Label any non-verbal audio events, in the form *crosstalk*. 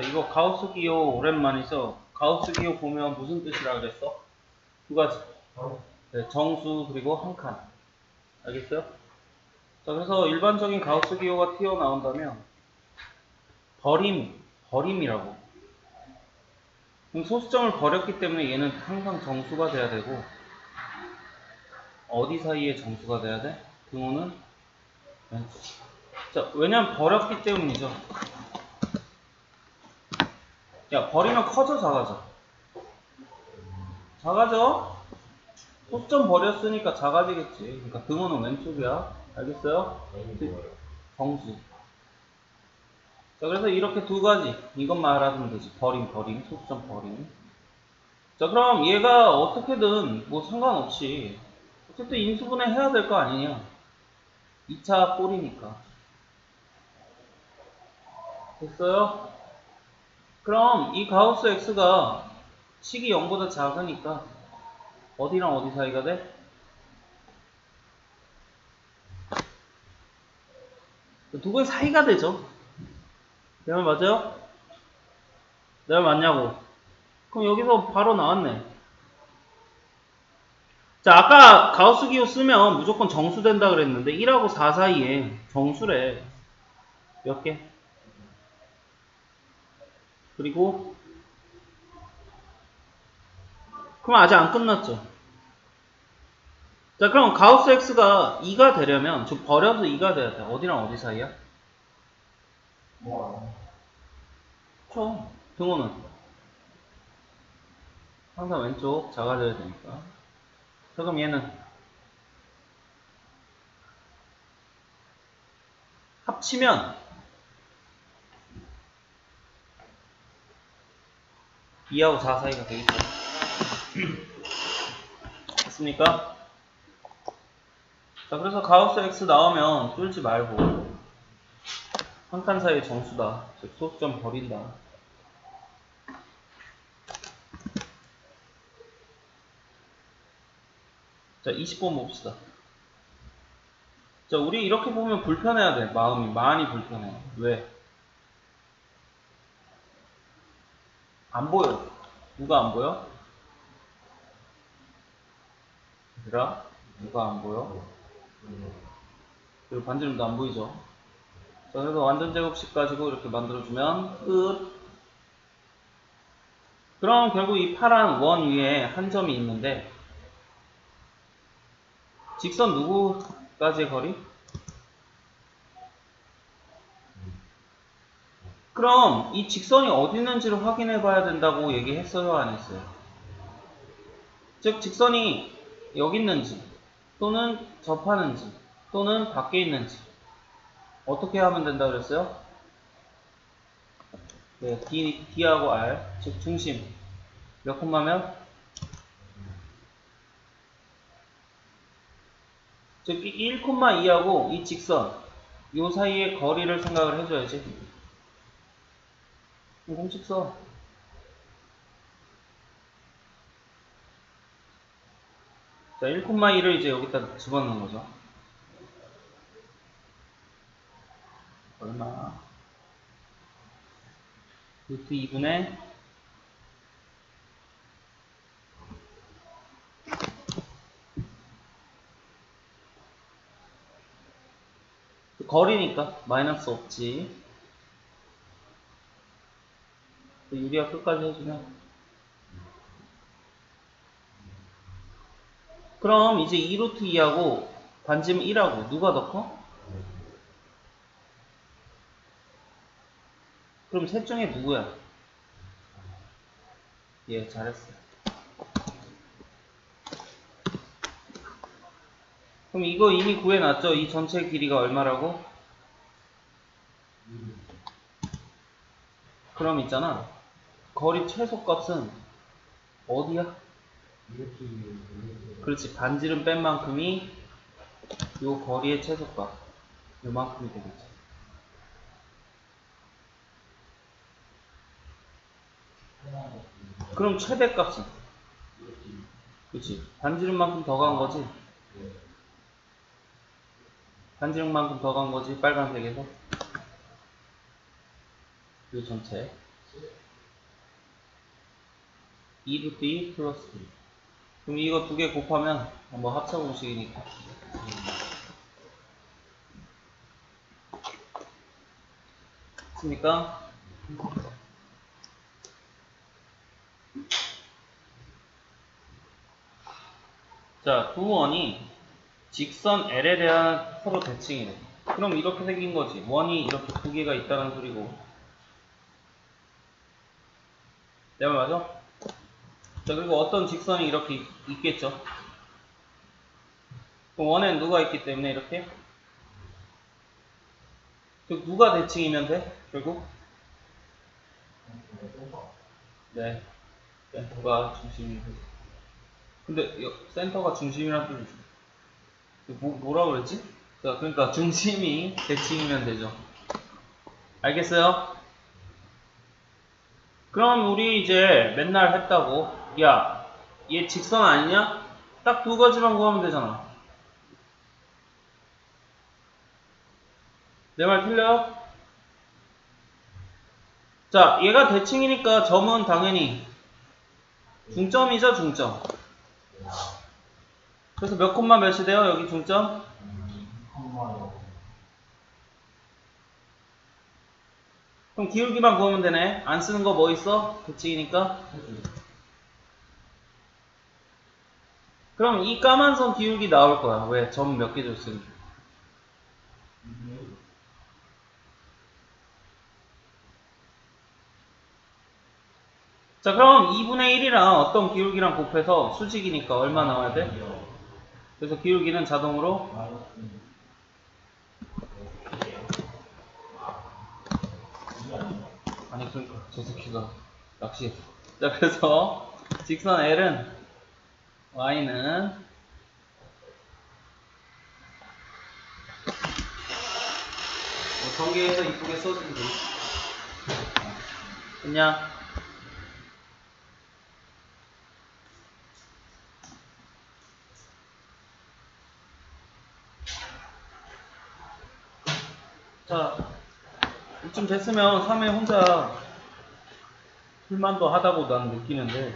자, 이거 가우스 기호 오랜만이죠. 가우스 기호 보면 무슨 뜻이라 그랬어? 두 가지. 네, 정수 그리고 한 칸. 알겠어요? 자, 그래서 일반적인 가우스 기호가 튀어나온다면 버림, 버림이라고. 그럼 소수점을 버렸기 때문에 얘는 항상 정수가 돼야 되고 어디 사이에 정수가 돼야 돼? 등호는. 자, 왜냐면 버렸기 때문이죠. 야, 버리면 커져, 작아져? 작아져? 소점 버렸으니까 작아지겠지. 그러니까 등호는 왼쪽이야. 알겠어요? 정수. 자, 그래서 이렇게 두 가지. 이것만 알아두면 되지. 버림, 버림, 소점 버림. 자, 그럼 얘가 어떻게든 뭐 상관없이 어쨌든 인수분해 해야 될 거 아니냐. 2차 꼴이니까. 됐어요? 그럼 이 가우스 x가 식이 0보다 작으니까 어디랑 어디 사이가 돼? 두 개의 사이가 되죠. 내 말 맞아요? 내 말 맞냐고? 그럼 여기서 바로 나왔네. 자, 아까 가우스 기호 쓰면 무조건 정수된다 그랬는데 1하고 4 사이에 정수래. 몇 개? 그리고 그럼 아직 안 끝났죠. 자, 그럼 가우스 x가 2가 되려면 저 버려서 2가 돼야 돼. 어디랑 어디 사이야? 그쵸. 등호는 항상 왼쪽 작아져야 되니까. 자, 그럼 얘는 합치면 2하고 4 사이가 되겠죠. *clears throat* 됐습니까? 자, 그래서 가우스 x 나오면 뚫지 말고 한 칸 사이의 정수다. 즉 소수점 버린다. 자, 20번 봅시다. 자, 우리 이렇게 보면 불편해야 돼. 마음이 많이 불편해. 왜? 안 보여. 누가 안 보여? 얘들아, 누가 안 보여? 그리고 반지름도 안 보이죠? 자, 그래서 완전 제곱식 가지고 이렇게 만들어주면 끝. 그럼 결국 이 파란 원 위에 한 점이 있는데 직선 누구까지의 거리? 그럼 이 직선이 어디 있는지를 확인해 봐야 된다고 얘기했어요? 안 했어요? 즉 직선이 여기 있는지 또는 접하는지 또는 밖에 있는지 어떻게 하면 된다 그랬어요? 네, D, D하고 R 즉 중심 몇 콤마면? 즉 1,2하고 이 직선 요 사이의 거리를 생각을 해줘야지 공식 써 자, 1,2를 이제 여기다 집어넣는 거죠. 얼마? 루트 2분의 거리니까 마이너스 없지 유리가 끝까지 해주면 그럼 이제 2루트 2하고 반지름 1하고 누가 더 커? 그럼 셋 중에 누구야? 예, 잘했어. 그럼 이거 이미 구해놨죠? 이 전체 길이가 얼마라고? 그럼 있잖아. 거리 최소값은 어디야? 그렇지. 반지름 뺀 만큼이 요 거리의 최소값. 요만큼이 되겠지. 그럼 최대값은? 그렇지. 반지름만큼 더 간 거지? 반지름만큼 더 간 거지? 빨간색에서? 요 전체. 2루트 2 플러스 2 그럼 이거 두 개 곱하면 뭐 합차 공식이니까 됐습니까? 자, 구원이 직선 L에 대한 서로 대칭이래. 그럼 이렇게 생긴 거지. 원이 이렇게 두 개가 있다는 소리고. 내가 맞아? 자, 그리고 어떤 직선이 이렇게 있- 있겠죠. 그럼 원엔 누가 있기 때문에 이렇게? 그 누가 대칭이면 돼? 결국? 네. 센터가 중심이 돼. 근데 여- 센터가 중심이란 뜻이지. 그 뭐, 뭐라고 그랬지? 자, 그러니까 중심이 대칭이면 되죠. 알겠어요? 그럼 우리 이제 맨날 했다고 야, 얘 직선 아니냐? 딱 두 가지만 구하면 되잖아. 내 말 틀려요? 자, 얘가 대칭이니까 점은 당연히 중점이죠, 중점. 그래서 몇 콤마 몇이 돼요, 여기 중점? 그럼 기울기만 구하면 되네. 안 쓰는 거 뭐 있어? 대칭이니까. 그럼 이 까만 선 기울기 나올 거야. 왜? 점 몇 개 줬으니까. 자, 그럼 2분의 1이랑 어떤 기울기랑 곱해서 수직이니까 얼마 나와야 돼? 그래서 기울기는 자동으로 아니 그러니까 저 새끼가 낚시했어. 자, 그래서 직선 L은 Y는 뭐 전개해서 이쁘게 써주면 돼. 그냥 자, 이쯤 됐으면 3회 혼자 불만도 하다고 난 느끼는데